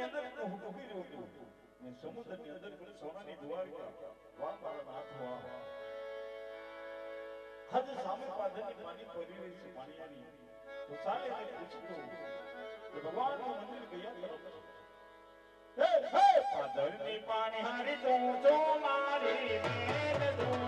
અને સમુદ્રની અંદર પણ સોનાની દ્વારકા વાહ મારા નાથ વાહ આજે સામે પાદરની પાણી પડી રહી છે પાણીયાની તો સાલે એને પૂછતો કે ભગવાનનું મંદિર ગયા તરફ હે હે પાદરની પાણી હારી તું જો મારી મેલ દૂધો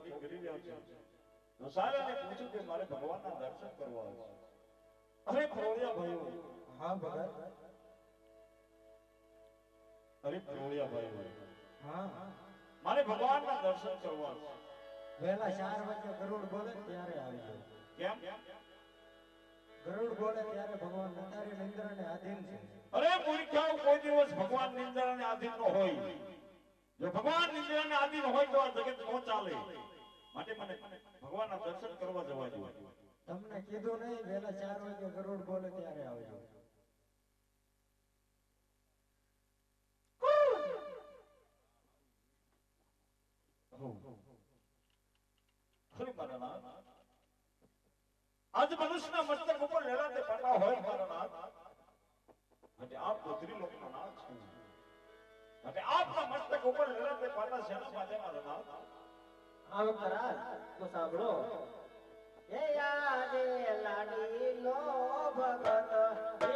કરી રહ્યા છે. નસારાને પૂછ્યું કે મારે ભગવાનના દર્શન કરવા છે. અરે પ્રોયા ભાઈઓ. હા ભગત અરે પ્રોયા ભાઈઓ. હા. મારે ભગવાનના દર્શન કરવા છે. વહેલા ચાર વાગે ગરુડ બોલે ત્યારે આવી જાવ કેમ? ગરુડ બોલે ત્યારે ભગવાન નતારી નિંદ્રા ને આધીન છે. અરે મૂર્ખાઓ કોઈ દિવસ ભગવાન નિંદ્રાને આધીન ન હોય. જો ભગવાન નિંદ્રાને આધીન હોય તો આ જગત ન ચાલે. માટે મને ભગવાનના દર્શન કરવા જવા જોઈએ તમને કીધું નહીં વેલા ચાર વાગે ગરુડ બોલે ત્યારે આવજો. આજ મનુષ્યના મસ્તક ઉપર લેલાતે પાટા હોય મારા નાથ માટે આપ તો ત્રિલોકના નાથ છો. માટે આપના મસ્તક ઉપર લેલાતે પાટા શેના માટે મારા નાથ? આ વખત રાજ તો સાંભળો. હે યાદે લાડી લો ભગત.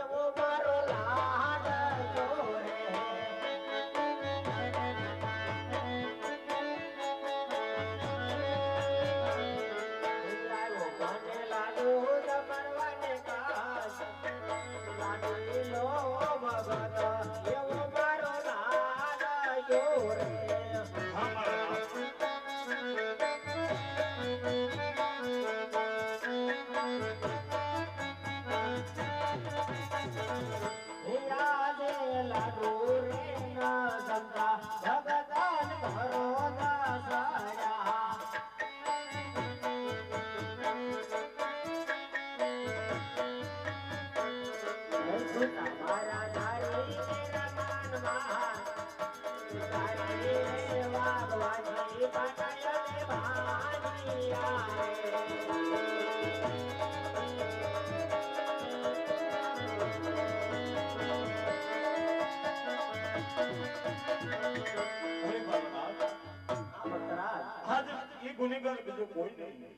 ગુનેગાર બીજો કોઈ નહીં.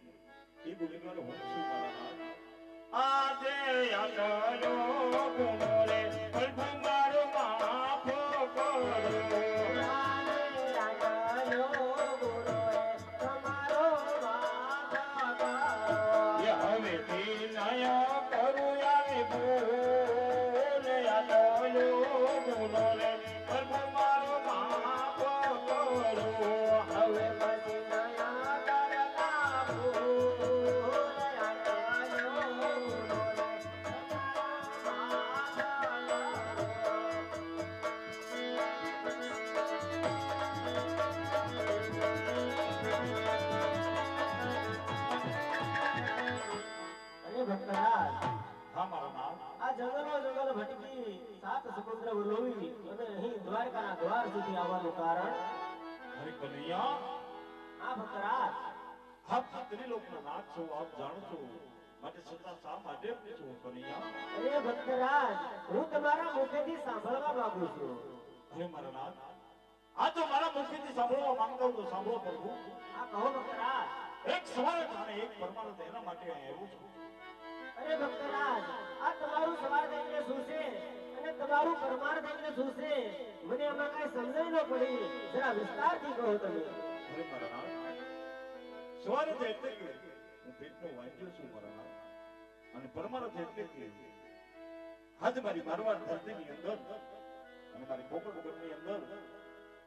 એ ગુનેગાર હું છું મારા આજે યાદનો ગુણોલે પ્રભુ મારો માફ કરો. એ હવેથી નયા કરું આવી સાત સમુદ્ર વલોવી અને અહીં દ્વારકાના દ્વાર સુધી આવવાનું કારણ? હરે કનૈયા! આ ભક્તરાજ! આપ ત્રિલોકના નાથ છો આપ જાણો છો. માટે છતાં શા માટે પૂછો કનૈયા? અરે ભક્તરાજ હું તમારા મુખેથી સાંભળવા માંગુ છું. હે મારા નાથ આ તો મારા મુખેથી સાંભળવા માંગતા હું તો સાંભળો પ્રભુ. આ કહો ભક્તરાજ. એક સવારે અને એક પરમાનંદ એના માટે અહીં આવ્યો છું. અરે ભક્તરાજ આ તમારું સવાર શું છે? અને તમારું પરમાર્થ થઈને શું મને એમાં કઈ સમજાય ન પડી. જરા વિસ્તારથી કહો તમે. અરે મારા નાથ એટલે કે હું પેટનો વાંચ્યો છું મારા અને પરમાર્થ એટલે કે આજ મારી મારવાડ ધરતીની અંદર અને મારી કોકણની અંદર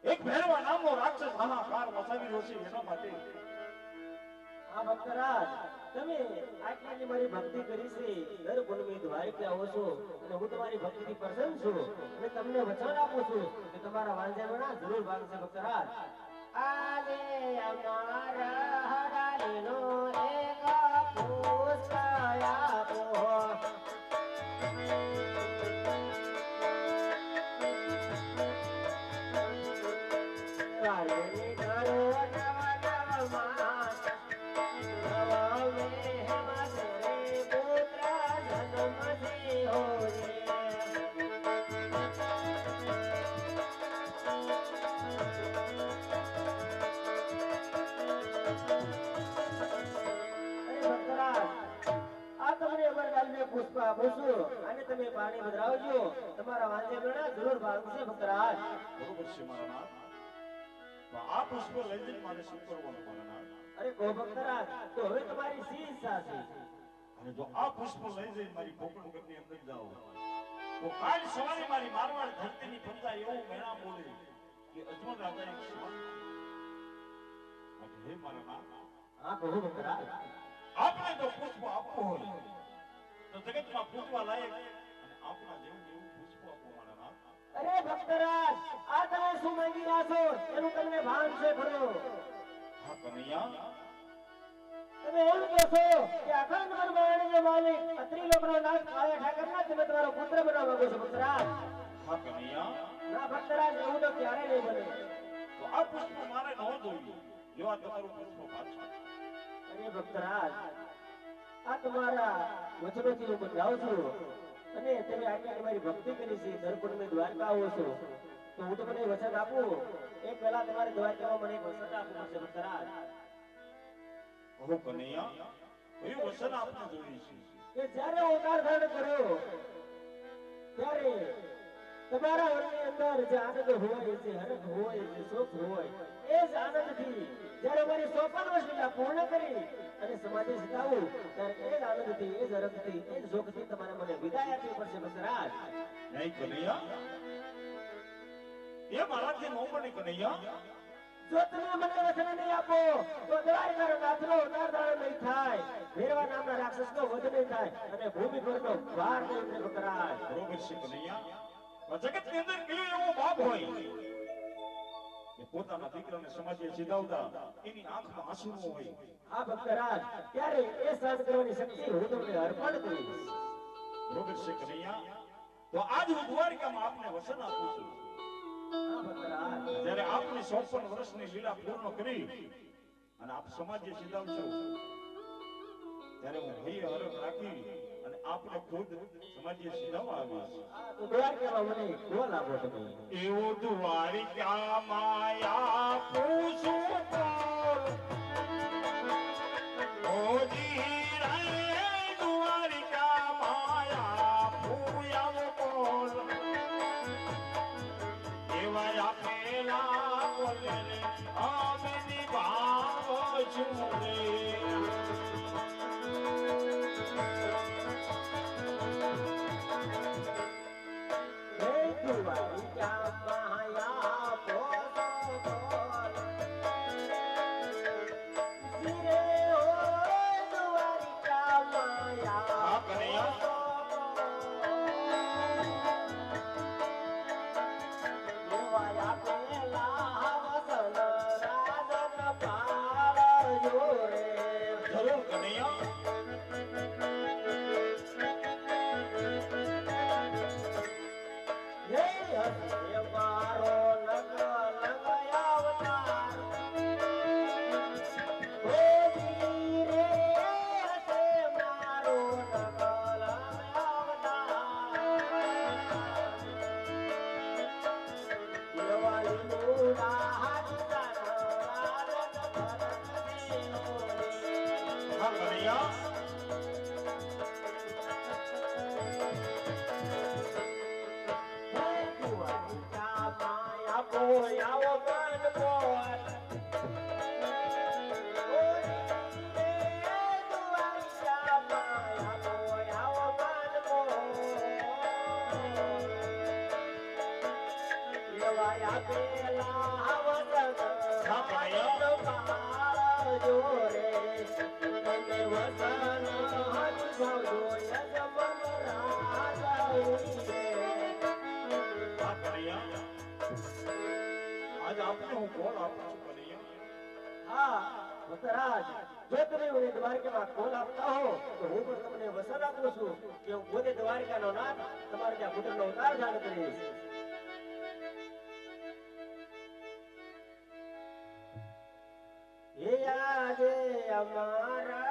એક ભેરવા નામનો રાક્ષસ હાહાકાર મચાવી રહ્યો છે. એના માટે આ ભક્તરાજ તમે આટલી મારી ભક્તિ કરી છે. દર પૂનમે દ્વારકે આવો છો અને હું તમારી ભક્તિથી પ્રસન્ન છું અને તમને વચન આપું છું કે તમારા વાંઝામણા જરૂર ભાગશે ભક્તરાજ આલે અમારા હરાલીનો અમરલાલને પુષ્પ અને તમે પાણી પધરાવજો તમારા વાંધે મેળા જરૂર ભાગશે ભક્તરાજ. બરોબર છે મારા નાથ. આ પુષ્પ લઈ જઈને મારે શું કરવાનું મારા નાથ? અરે કો ભક્તરાજ તો હવે તમારી શી ઈચ્છા છે અને જો આ પુષ્પ લઈ જઈને મારી કોકણ ગઢની અંદર જાઓ તો કાલ સવારે મારી મારવાડ ધરતીની પ્રજા એવું મેળા બોલે કે અજમલ રાજા એક શ્વાસ માટે હે મારા નાથ. હા કહો ભક્તરાજ. આપણે જો પુષ્પ આપવું હોય. તો જગતમાં પૂજવા લાયક અને આપણા જેવું જેવું પુષ્પ આપો મારા નાથ અરે ભક્તરાજ આ તમે શું માંગી રહ્યા છો? એનું તમને ભાન છે ખરો. હા કનૈયા. તમે એમ કહો છો કે અખંડ બ્રહ્માંડનો માલિક અત્રિ લોકનો નાથ કાળા ઠાકર ના તમે તમારો પુત્ર બનાવવા માંગો છો ભક્તરાજ. હા કનૈયા. ના ભક્તરાજ એવું તો ક્યારે નહીં બને. તો આ પુષ્પ મારે ન જોઈએ. લેવા તમારું પુષ્પ પાછું. અરે ભક્તરાજ આ તમારા વચનોથી હું બદલાવ છું. અને તમે આટલી તમારી ભક્તિ કરી છે દર્પણ મેં દ્વારકા આવો છો તો હું તમને વચન આપું. એ પહેલા તમારે દ્વારકામાં મને એક વચન આપવું પડશે ભક્તરાજ કહો કનૈયા કયું વચન આપને જોઈએ છે? કે જ્યારે અવતાર ધારણ કર્યો ત્યારે તમારા મનની અંદર જે આનંદ હોય જે હરખ હોય જે સુખ હોય એ જ આનંદથી જ્યારે મારી સોપાન વસ્તુતા પૂર્ણ કરી અને સમાધિ સિધાવું ત્યારે એ જ આનંદથી એ જ હરખથી એ જ શોખથી તમારે મને વિદાય આપવી પડશે બસરાજ નહીં કનૈયા. એ મારાથી ન બને કનૈયા. જો તમે મને વચન નહીં આપો તો દ્વારકાનો નાથનો ઉતાર દાડો નહીં થાય. ભેરવા નામના રાક્ષસનો વધ નહીં થાય અને ભૂમિ પરનો ભાર નહીં બસરાજ બરોબર છે કનૈયા. આ જગતની અંદર કયો એવો બાપ હોય. પોતાના દીકરાને સમાજે સીધાવતા એની આંખમાં આંસુ હોય. આ ભક્તરાજ ત્યારે એ સહન કરવાની શક્તિ હું તમને અર્પણ કરીશ બરોબર છે. કનૈયા તો આજ હું દ્વારકામાં આપને વચન આપું છું. જ્યારે આપની ચોપન વર્ષની લીલા પૂર્ણ કરી અને આપ સમાજે સીધાવશો ત્યારે હું હૈયે હરખ રાખી આપને ખુદ સમાજે સીધાવવા આવીશ આ તો મને કોણ આપો તમે. એવું દ્વારિકા માયા પૂછું હા હા વતરાજ જો તમે મને દ્વારકામાં કોલ આપતા હો, તો હું પણ તમને વસન આપું છું કે હું પોતે દ્વારકાનો નાથ, તમારે ત્યાં પુત્રનો ઉતાર ધારણ કરીશ. હે આજે અમારા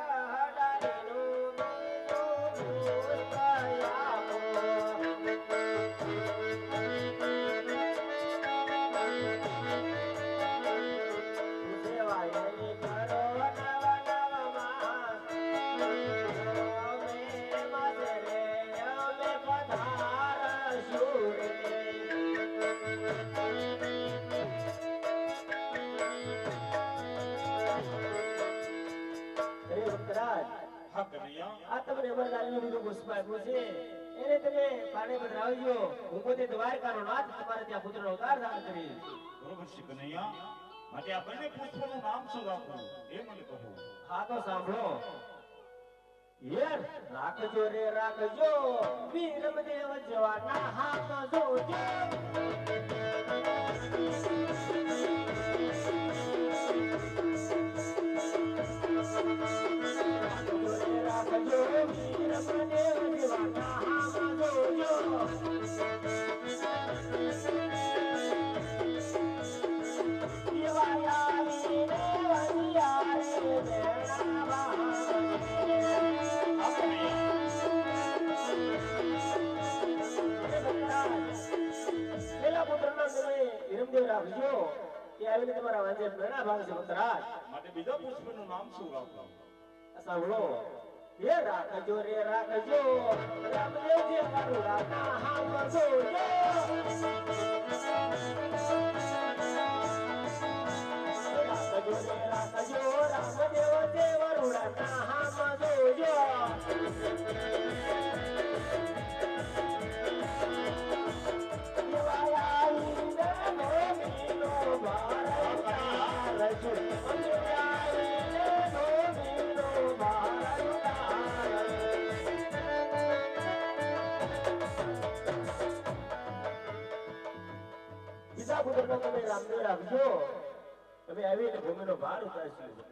પુષ્પ આપ્યું છે. એને તમે પાને પધરાવજો. હું પોતે દ્વારકાનો નાથ તમારે ત્યાં પુત્રનો અવતાર ધારણ કરીશ બરોબર છે કનૈયા. માટે આ બંને પુષ્પોનું નામ શું રાખવું? એ મને કહો. હા તો સાંભળો. યર રાખજો રે રાખજો. વીરમદેવ જવાના હાથ જોજો. વિરમદેવ કે આવી રીતે તમારા વાંચે પ્રેરણા ભાગ છે પુત્રાજ માટે બીજા પુષ્પનું નામ શું રાખવું સાંભળો. હે રાખજો રે રાખજો. રામદેવજી રાધા હામ જોજો રાખજો રાખજો. રામદેવ દેવરું રાધા રાખજો ભૂમિનો ભાર ઉતારશો.